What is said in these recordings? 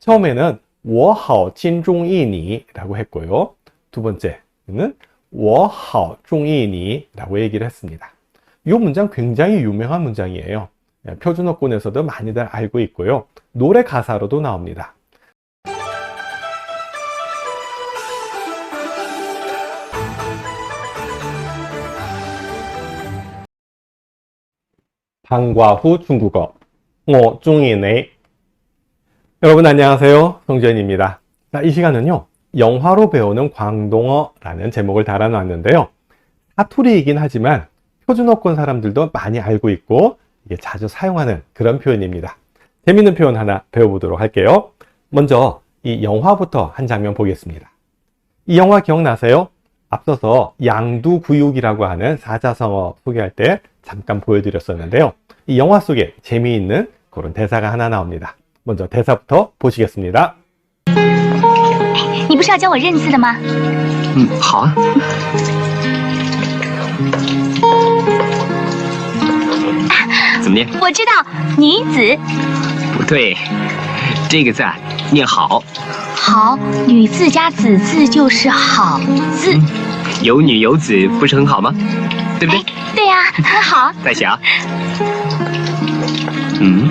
처음에는 我好金中意你라고 했고요. 두 번째는 我好中意你라고 얘기를 했습니다. 이 문장 굉장히 유명한 문장이에요. 예, 표준어권에서도 많이들 알고 있고요. 노래 가사로도 나옵니다. 방과 후 중국어 我中意你 여러분 안녕하세요. 자, 이 시간은요. 영화로 배우는 광동어라는 제목을 달아놨는데요. 사투리이긴 하지만 표준어권 사람들도 많이 알고 있고 이게 자주 사용하는 그런 표현입니다. 재밌는 표현 하나 배워보도록 할게요. 먼저 이 영화부터 한 장면 보겠습니다. 이 영화 기억나세요? 앞서서 양두구육이라고 하는 사자성어 소개할 때 잠깐 보여드렸었는데요. 이 영화 속에 재미있는 그런 대사가 하나 나옵니다. 먼저 대사부터 보시겠습니다. 你不是要教我认字的吗？嗯，好啊。怎么念？我知道，女子不对，这个字啊念好，好，女字加子字就是好字。有女有子，不是很好吗？对不对？对呀、好，再想。嗯，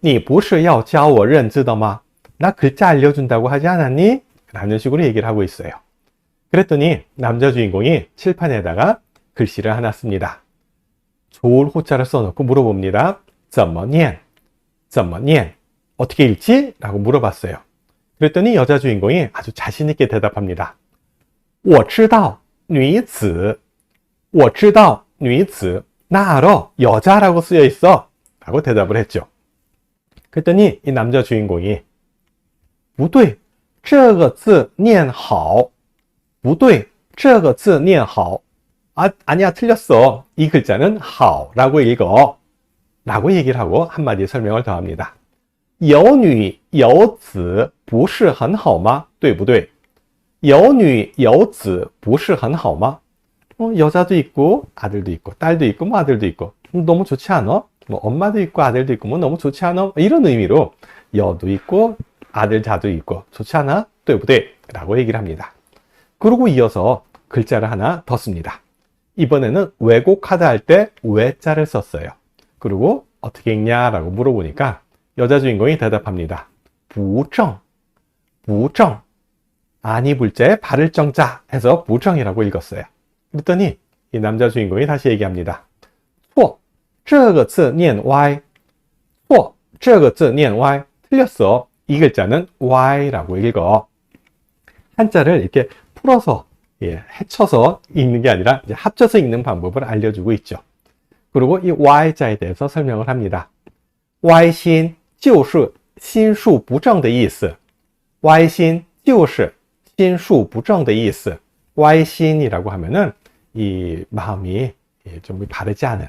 你不是要教我认字的吗? 나 글자 알려준다고 하지 않았니? 라는 식으로 얘기를 하고 있어요. 그랬더니 남자 주인공이 칠판에다가 글씨를 하나 씁니다. 좋을 호자를 써놓고 물어봅니다. 怎么念?怎么念? 어떻게 읽지? 라고 물어봤어요. 그랬더니 여자 주인공이 아주 자신있게 대답합니다. 我知道女子我知道女子나 알아 여자라고 쓰여 있어 라고 대답을 했죠. 그랬더니 이 남자 주인공이 不对这个字念好不对这个字念好 아, 아니야 틀렸어 이 글자는 好라고 읽어 라고 얘기를 하고 한마디 설명을 더합니다. 有女有子不是很好吗?对不对?有女有子不是很好吗? 어, 여자도 있고 아들도 있고 딸도 있고 뭐 아들도 있고 음, 너무 좋지 않아? 뭐 엄마도 있고 아들도 있고 뭐 너무 좋지 않아? 이런 의미로 여도 있고 아들 자도 있고 좋지 않아? 또 여부대 라고 얘기를 합니다. 그러고 이어서 글자를 하나 더 씁니다. 이번에는 왜곡하다 할 때 왜자를 썼어요. 그리고 어떻게 읽냐 라고 물어보니까 여자 주인공이 대답합니다. 부정, 부정, 아니 불자에 발을 정자 해서 부정이라고 읽었어요. 그랬더니 이 남자 주인공이 다시 얘기합니다. 투어, 这个字念歪.错,这个字念歪. 틀렸어. 이 글자는 y라고 읽어. 한자를 이렇게 풀어서 예, 해쳐서 읽는 게 아니라 이제 합쳐서 읽는 방법을 알려주고 있죠. 그리고 이 y자에 대해서 설명을 합니다. y 心就是心术不正的意思. y 心就是心术不正的意思. y心이라고 하면은 이 마음이 예, 좀 바르지 않은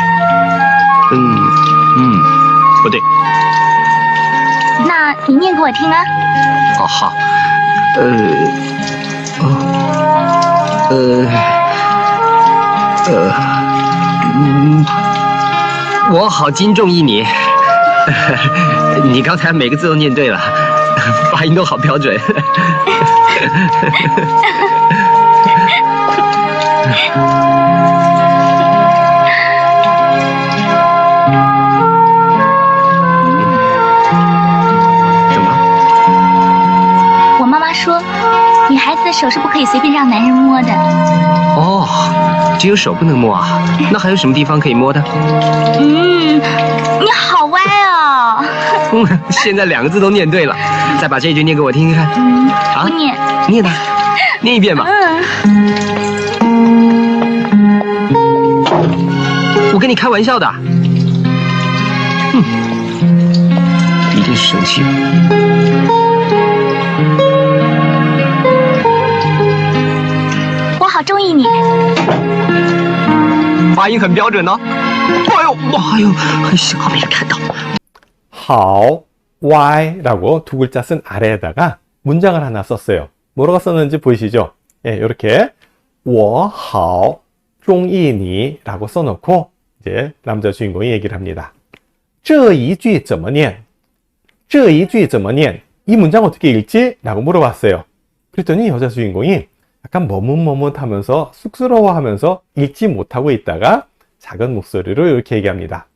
嗯嗯，不对。那你念给我听啊。哦，好，呃，哦，呃，呃，嗯，我好敬重义你。你刚才每个字都念对了，发音都好标准。女孩子的手是不可以随便让男人摸的。哦，只有手不能摸啊？那还有什么地方可以摸的？嗯，你好歪哦。嗯，现在两个字都念对了。再把这一句念给我听听看。嗯，啊不念。念吧，念一遍吧。嗯，我跟你开玩笑的。哼，一定是生气了。好中意你。发音很标准哦。哎呦，哎呦，很小，没人看到。 how, why라고 두 글자 쓴 아래에다가 문장을 하나 썼어요. 뭐라고 썼는지 보이시죠? 예, 이렇게 我好中意你라고 써놓고 이제 남자 주인공이 얘기를 합니다. 这一句怎么念?这一句怎么念?이 문장 어떻게 읽지? 라고 물어봤어요. 그랬더니 여자 주인공이 약간 머뭇머뭇하면서 쑥스러워하면서 읽지 못하고 있다가 작은 목소리로 이렇게 얘기합니다.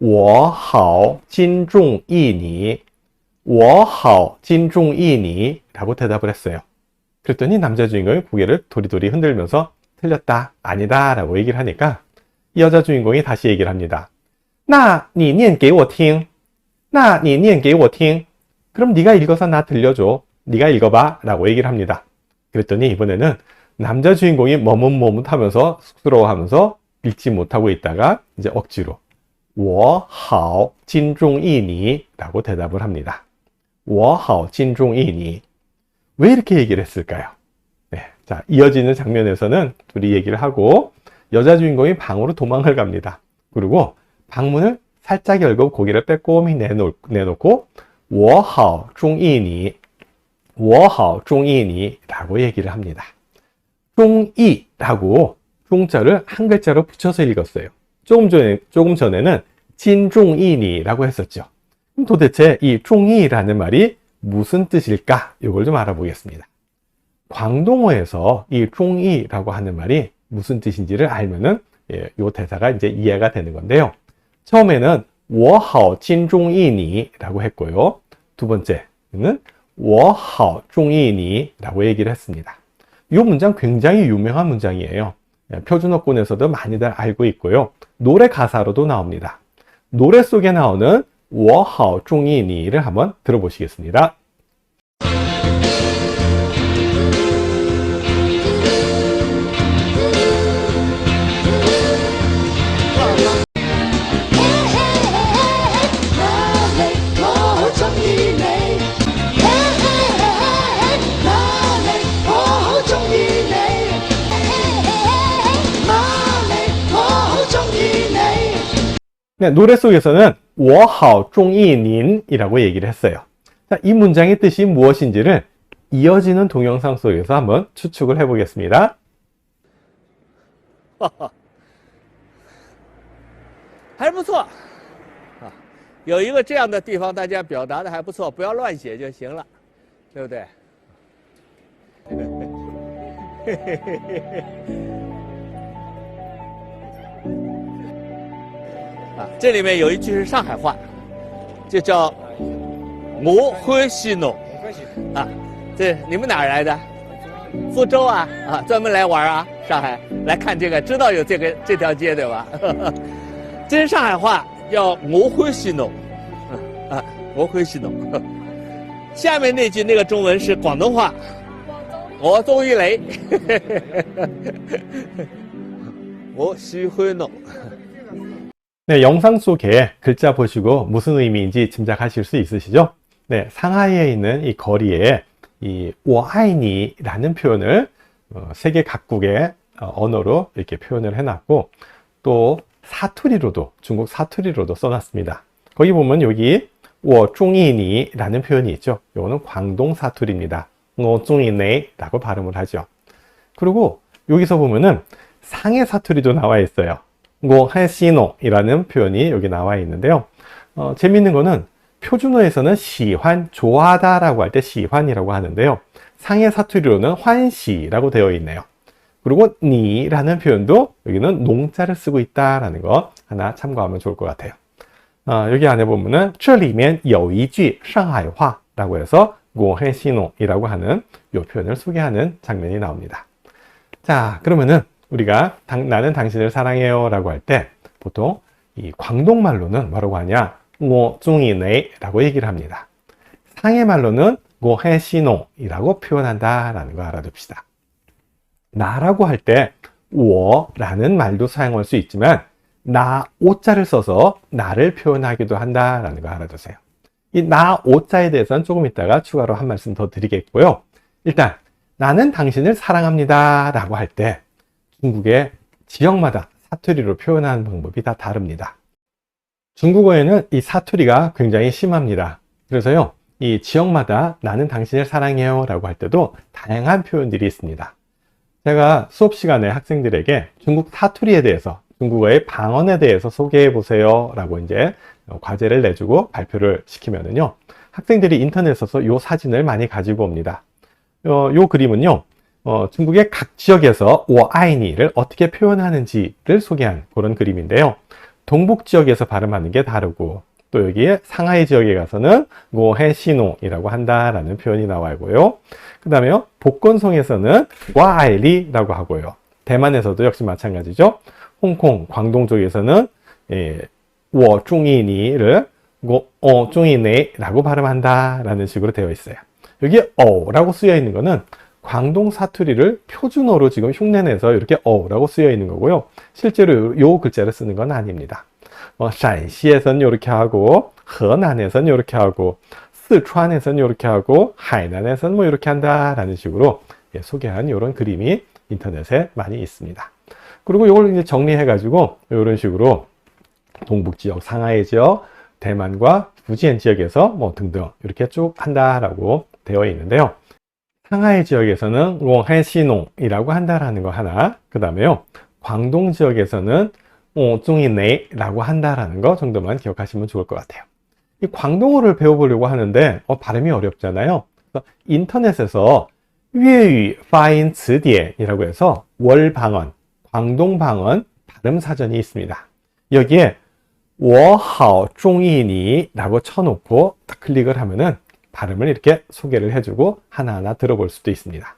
我好金重意你.我好金重意你. 라고 대답을 했어요. 그랬더니 남자 주인공이 고개를 도리도리 흔들면서 틀렸다, 아니다 라고 얘기를 하니까 이 여자 주인공이 다시 얘기를 합니다. 那你念给我听.那你念给我听. 그럼 네가 읽어서 나 들려줘. 네가 읽어봐 라고 얘기를 합니다. 그랬더니 이번에는 남자 주인공이 머뭇머뭇하면서 쑥스러워하면서 읽지 못하고 있다가 이제 억지로 我好金中意你 라고 대답을 합니다. 我好金中意你. 왜 이렇게 얘기를 했을까요? 네. 자, 이어지는 장면에서는 둘이 얘기를 하고 여자 주인공이 방으로 도망을 갑니다. 그리고 방문을 살짝 열고 고개를 빼꼼히 내놓, 내놓고 我好中意你, 我好中意你 라고 얘기를 합니다. 中意라고 중자를 한 글자로 붙여서 읽었어요. 조금 전에, 조금 전에는 진종이니라고 했었죠. 그럼 도대체 이 종이라는 말이 무슨 뜻일까? 이걸 좀 알아보겠습니다. 광동어에서 이 종이라고 하는 말이 무슨 뜻인지를 알면은 예, 요 대사가 이제 이해가 되는 건데요. 처음에는 我好金中意你라고 했고요. 두 번째는 我好中意你라고 얘기를 했습니다. 이 문장 굉장히 유명한 문장이에요. 예, 표준어권에서도 많이들 알고 있고요. 노래 가사로도 나옵니다. 노래 속에 나오는 我好中意你를 한번 들어보시겠습니다. 네, 노래 속에서는 我好中意您이라고 얘기를 했어요. 자, 이 문장의 뜻이 무엇인지를 이어지는 동영상 속에서 한번 추측을 해보겠습니다. 还不错，啊，有一个这样的地方，大家表达的还不错，不要乱写就行了，对不对？ 啊，这里面有一句是上海话，就叫“我欢喜侬”，啊，这你们哪儿来的？福州啊，啊，专门来玩啊，上海来看这个，知道有这个这条街对吧？这是上海话，叫“我欢喜侬”，啊，我欢喜侬。下面那句那个中文是广东话，我中意雷，我喜欢侬。네, 영상 속에 글자 보시고 무슨 의미인지 짐작하실 수 있으시죠? 네, 상하이에 있는 이 거리에 이 오하이니라는 표현을 어, 세계 각국의 어, 언어로 이렇게 표현을 해놨고 또 사투리로도 중국 사투리로도 써놨습니다. 거기 보면 여기 워종이니라는 표현이 있죠. 이거는 광동 사투리입니다. 워종이네라고 발음을 하죠. 그리고 여기서 보면은 상해 사투리도 나와 있어요. 고해시노이라는 표현이 여기 나와 있는데요. 어, 재밌는 거는 표준어에서는 시환, 좋아하다라고 할 때 시환이라고 하는데요. 상해 사투리로는 환시라고 되어 있네요. 그리고 니라는 표현도 여기는 농자를 쓰고 있다라는 거 하나 참고하면 좋을 것 같아요. 어, 여기 안에 보면은 这里面有一句上海话라고 해서 고해시노이라고 하는 이 표현을 소개하는 장면이 나옵니다. 자, 그러면은 우리가 나는 당신을 사랑해요 라고 할 때 보통 이 광동말로는 뭐라고 하냐 뭐 오종이네 라고 얘기를 합니다. 상해 말로는 뭐 고해시노이라고 표현한다 라는 거 알아둡시다. 나라고 할 때 오라는 말도 사용할 수 있지만 나 오자를 써서 나를 표현하기도 한다라는 거 알아두세요. 이 나 오자에 대해서는 조금 이따가 추가로 한 말씀 더 드리겠고요. 일단 나는 당신을 사랑합니다 라고 할 때 중국의 지역마다 사투리로 표현하는 방법이 다 다릅니다. 중국어에는 이 사투리가 굉장히 심합니다. 그래서요, 이 지역마다 나는 당신을 사랑해요 라고 할 때도 다양한 표현들이 있습니다. 제가 수업 시간에 학생들에게 중국 사투리에 대해서, 중국어의 방언에 대해서 소개해 보세요 라고 이제 과제를 내주고 발표를 시키면은요, 학생들이 인터넷에서 이 사진을 많이 가지고 옵니다. 어, 요 그림은요, 어, 중국의 각 지역에서 오아이니를 어떻게 표현하는지를 소개한 그런 그림인데요. 동북 지역에서 발음하는 게 다르고 또 여기에 상하이 지역에 가서는 고해시노이라고 한다라는 표현이 나와있고요. 그 다음에요. 복건성에서는 와아이리라고 하고요. 대만에서도 역시 마찬가지죠. 홍콩, 광동 쪽에서는 예, 워중이니를 어중이네라고 발음한다라는 식으로 되어 있어요. 여기에 어라고 쓰여 있는 거는 광동 사투리를 표준어로 지금 흉내내서 이렇게 어라고 쓰여 있는 거고요. 실제로 요 글자를 쓰는 건 아닙니다. 뭐 산시에서는 이렇게 하고, 허난에서는 이렇게 하고, 스촨에서는 이렇게 하고, 하이난에서는 뭐 이렇게 한다라는 식으로 예, 소개한 이런 그림이 인터넷에 많이 있습니다. 그리고 이걸 이제 정리해가지고 이런 식으로 동북 지역, 상하이 지역, 대만과 부지엔 지역에서 뭐 등등 이렇게 쭉 한다라고 되어 있는데요. 상하이 지역에서는 롱해시농이라고 한다라는 거 하나, 그 다음에요. 광동 지역에서는 쫑이네라고 한다라는 거 정도만 기억하시면 좋을 것 같아요. 이 광동어를 배워보려고 하는데 어, 발음이 어렵잖아요. 그래서 인터넷에서 粤语发音词典이라고 해서 월 방언, 광동 방언 발음 사전이 있습니다. 여기에 我好中意你라고 쳐놓고 딱 클릭을 하면은 발음을 이렇게 소개를 해주고 하나하나 들어볼 수도 있습니다.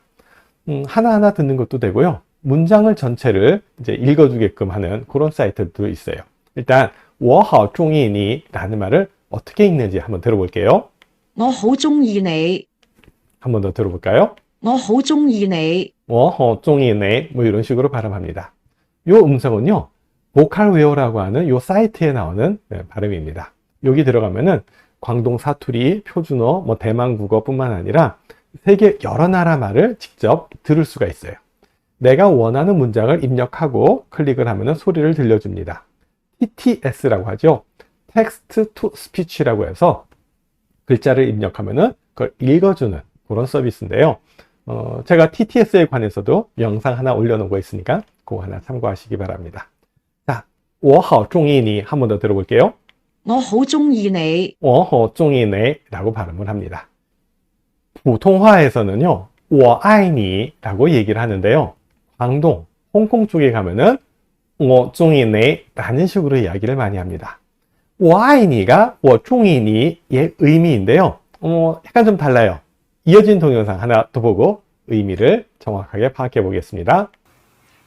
음, 하나하나 듣는 것도 되고요. 문장을 전체를 이제 읽어주게끔 하는 그런 사이트도 있어요. 일단 我好中意你라는 말을 어떻게 읽는지 한번 들어볼게요. 我好中意你， 한 번 더 들어볼까요? 我好中意你， 뭐, 어, 쫑이네, 뭐 이런 식으로 발음합니다. 요 음성은요, 보컬웨어라고 하는 요 사이트에 나오는 네, 발음입니다. 여기 들어가면은 광동 사투리, 표준어, 뭐 대만 국어뿐만 아니라 세계 여러 나라 말을 직접 들을 수가 있어요. 내가 원하는 문장을 입력하고 클릭을 하면은 소리를 들려줍니다. TTS라고 하죠. Text to Speech라고 해서 글자를 입력하면은 그걸 읽어주는 그런 서비스인데요. 어, 제가 TTS에 관해서도 영상 하나 올려놓은 거 있으니까 그거 하나 참고하시기 바랍니다. 자, 我好中意你 한 번 더 들어볼게요. 我好中意你， 我好中意你 라고 발음을 합니다.普通话에서는요, 我爱你 라고 얘기를 하는데요. 광동, 홍콩 쪽에 가면은 我中意你 라는 식으로 이야기를 많이 합니다. 我爱你가 我中意你의 의미인데요. 어, 약간 좀 달라요. 이어진 동영상 하나 더 보고 의미를 정확하게 파악해 보겠습니다.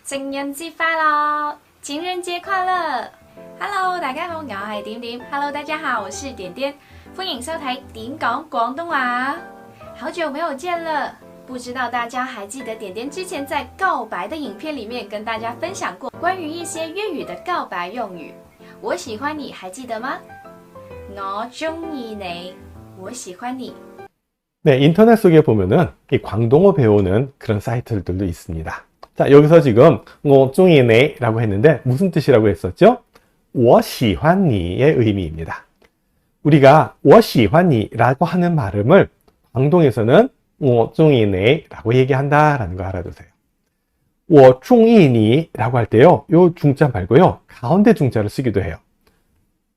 情人節快樂，情人節快樂 ！Hello，大家好，我係點點。Hello，大家好，我是點點，歡迎收睇點講廣東話。好久沒有見了，不知道大家還記得點點之前在告白的影片裡面跟大家分享過關於一些粵語的告白用語。我喜歡你，還記得嗎？我中意你，我喜歡你。 네, 인터넷 속에 보면은 이 광동어 배우는 그런 사이트들도 있습니다. 자, 여기서 지금 뭐 중이네 라고 했는데 무슨 뜻이라고 했었죠? 워시환니의 의미입니다. 우리가 워시환니라고 하는 발음을 광동에서는 워종이네라고 얘기한다라는 거 알아두세요. 워종이니라고 할 때요. 요 중자 말고요. 가운데 중자를 쓰기도 해요.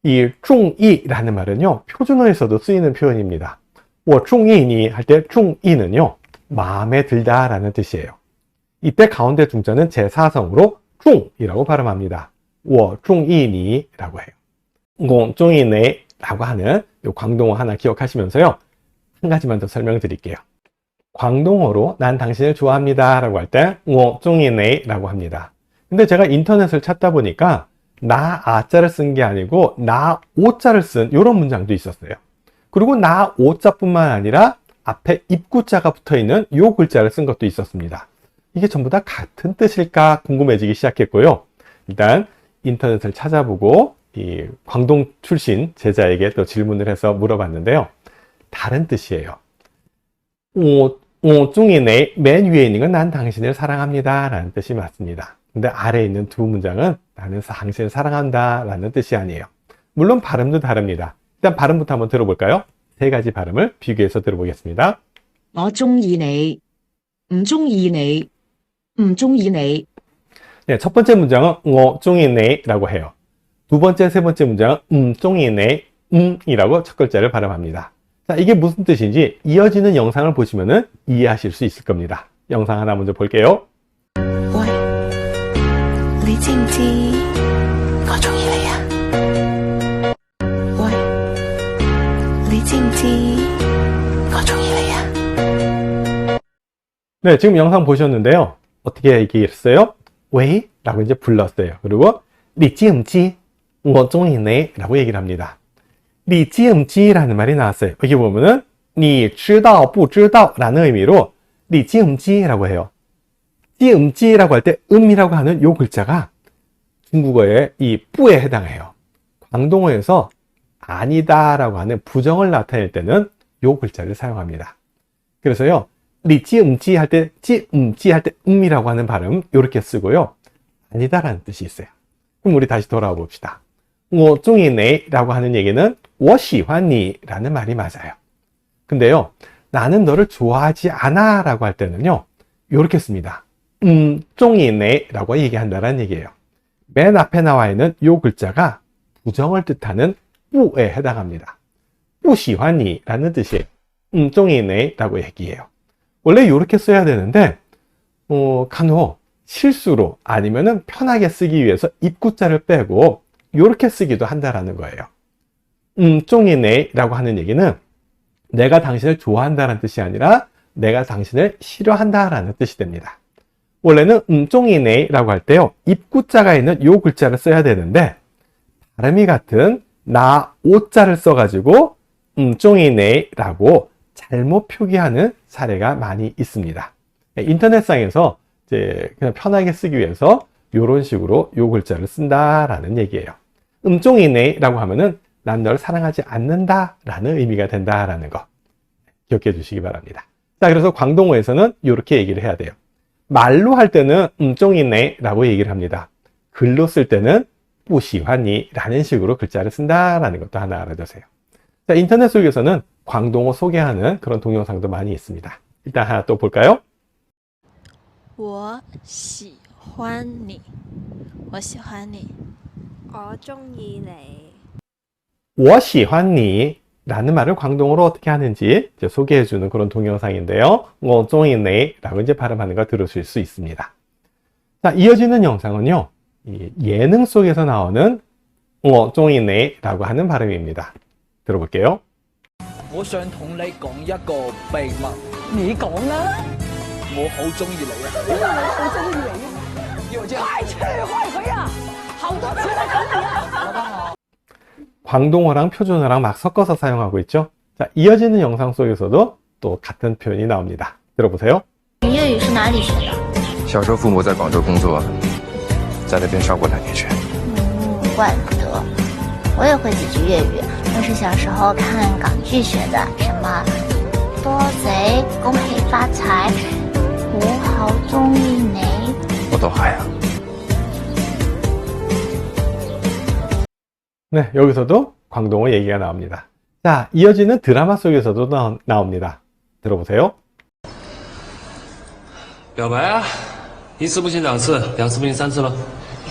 이 종이라는 말은요. 표준어에서도 쓰이는 표현입니다. 워종이니 할 때 종이는요. 마음에 들다라는 뜻이에요. 이때 가운데 중자는 제4성으로 종이라고 발음합니다. 我中意你라고 해요. 我中意你라고 하는 요 광동어 하나 기억하시면서요. 한 가지만 더 설명드릴게요. 광동어로 난 당신을 좋아합니다 라고 할 때, 我中意你 라고 합니다. 근데 제가 인터넷을 찾다 보니까, 나 아자를 쓴 게 아니고, 나 오자를 쓴 이런 문장도 있었어요. 그리고 나 오자뿐만 아니라, 앞에 입구자가 붙어 있는 요 글자를 쓴 것도 있었습니다. 이게 전부 다 같은 뜻일까 궁금해지기 시작했고요. 일단 인터넷을 찾아보고 이 광동 출신 제자에게 또 질문을 해서 물어봤는데요. 다른 뜻이에요. 오, 오 중이네 맨 위에 있는 건 난 당신을 사랑합니다 라는 뜻이 맞습니다. 근데 아래에 있는 두 문장은 나는 당신을 사랑한다 라는 뜻이 아니에요. 물론 발음도 다릅니다. 일단 발음부터 한번 들어볼까요? 세 가지 발음을 비교해서 들어보겠습니다. 我中意你，唔中意你，唔中意你， 네, 첫 번째 문장은 뭐 어, 쫑이네 라고 해요. 두 번째, 세 번째 문장은 음, 쫑이네, 음 이라고 첫 글자를 발음합니다. 자, 이게 무슨 뜻인지 이어지는 영상을 보시면 이해하실 수 있을 겁니다. 영상 하나 먼저 볼게요. 네, 지금 영상 보셨는데요. 어떻게 얘기했어요? 왜? 라고 이제 불렀어요. 그리고 你知唔知我中意你 라고 얘기를 합니다. 你知唔知라는 말이 나왔어요. 여기 보면은 你知道不知道라는 의미로 你知唔知라고 해요. 知唔知라고 할 때 음이라고 하는 요 글자가 중국어의 이 뿌에 해당해요. 광동어에서 아니다라고 하는 부정을 나타낼 때는 요 글자를 사용합니다. 그래서요. 리찌음찌 할 때, 찌음찌 할 때, 음이라고 하는 발음, 이렇게 쓰고요. 아니다라는 뜻이 있어요. 그럼 우리 다시 돌아와 봅시다. 我中意你라고 하는 얘기는 我喜欢你라는 말이 맞아요. 근데요, 나는 너를 좋아하지 않아 라고 할 때는요, 이렇게 씁니다. 음, 中意你라고 얘기한다는 얘기예요. 맨 앞에 나와 있는 이 글자가 부정을 뜻하는 不에 해당합니다. 不喜欢你라는 뜻이에요. 음, 中意你라고 얘기해요. 원래 이렇게 써야 되는데 어, 간혹 실수로 아니면은 편하게 쓰기 위해서 입구자를 빼고 이렇게 쓰기도 한다라는 거예요. 음, 쫑이네라고 하는 얘기는 내가 당신을 좋아한다는 뜻이 아니라 내가 당신을 싫어한다라는 뜻이 됩니다. 원래는 음, 쫑이네라고 할 때요 입구자가 있는 요 글자를 써야 되는데 발음이 같은 나 오자를 써가지고 음, 쫑이네라고 잘못 표기하는 사례가 많이 있습니다. 인터넷상에서 이제 그냥 편하게 쓰기 위해서 이런 식으로 요 글자를 쓴다라는 얘기예요. 음종이네라고 하면은 난 널 사랑하지 않는다라는 의미가 된다라는 거 기억해 주시기 바랍니다. 자, 그래서 광동어에서는 이렇게 얘기를 해야 돼요. 말로 할 때는 음종이네라고 얘기를 합니다. 글로 쓸 때는 뿌시환이라는 식으로 글자를 쓴다라는 것도 하나 알아두세요. 자, 인터넷 속에서는 광동어 소개하는 그런 동영상도 많이 있습니다. 일단 하나 또 볼까요? 我喜欢你，我喜欢你，我中意你。 我喜欢你 라는 말을 광동어로 어떻게 하는지 이제 소개해주는 그런 동영상인데요. 我中意你 라고 이제 발음하는 걸 들으실 수 있습니다. 자, 이어지는 영상은요. 이 예능 속에서 나오는 我中意你 라고 하는 발음입니다. 들어볼게요. 我想同你講一個秘密。你講啦，我好中意你啊！因為我好中意你啊！要我知太去開佢啊！好多次在講你啊！ 광동어랑 표준어랑 막 섞어서 사용하고 있죠. 자, 이어지는 영상 속에서도 또 같은 표현이 나옵니다. 들어보세요. 你粤语是哪里学的？小时候父母在广州工作，在那边上过两年学。嗯，怪不得。我也会几句粤语， 都是小时候看港剧学的，什么多贼、恭喜发财、我好中意你。我都还啊。 네, 여기서도 광동어 얘기가 나옵니다. 자, 이어지는 드라마 속에서도 나, 나옵니다. 들어보세요. 表白啊，一次不行两次，两次不行三次了。 你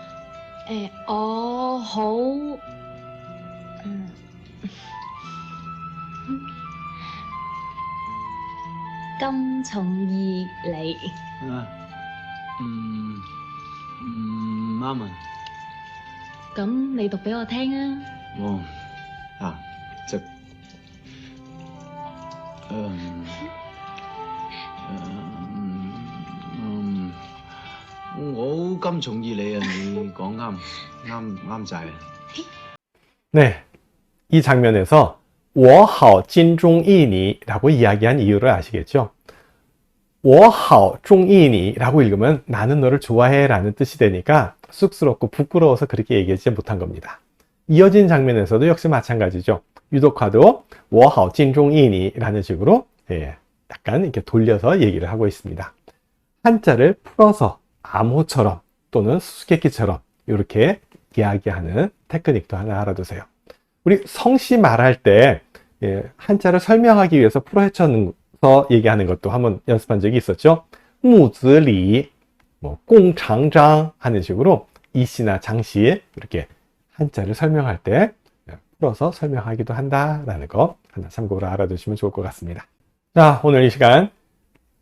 誒，我好，嗯，金重義你，啊，嗯唔啱啊！咁你讀俾我聽啊！我啊，就嗯嗯 我好金重意你啊！你講啱啱啱晒啊！ 네. 이 장면에서 我好金钟意你라고 이야기한 이유를 아시겠죠? 我好中意你라고 읽으면 나는 너를 좋아해 라는 뜻이 되니까 쑥스럽고 부끄러워서 그렇게 얘기하지 못한 겁니다. 이어진 장면에서도 역시 마찬가지죠. 유독화도 我好金钟意你라는 식으로 예, 약간 이렇게 돌려서 얘기를 하고 있습니다. 한자를 풀어서 암호처럼 또는 수수께끼처럼 이렇게 이야기하는 테크닉도 하나 알아두세요. 우리 성씨 말할 때 예, 한자를 설명하기 위해서 풀어 헤쳐서 얘기하는 것도 한번 연습한 적이 있었죠. 무즈리, 뭐 공장장 하는 식으로 이씨나 장씨 이렇게 한자를 설명할 때 예, 풀어서 설명하기도 한다라는 거 하나 참고로 알아두시면 좋을 것 같습니다. 자, 오늘 이 시간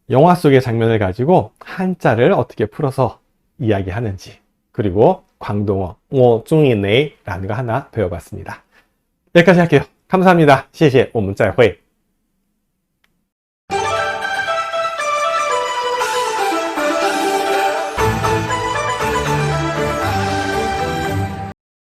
영화 속의 장면을 가지고 한자를 어떻게 풀어서 이야기하는지 그리고 광동어 我中意你라는 거 하나 배워봤습니다. 여기까지 할게요. 감사합니다. 谢谢,我们再会.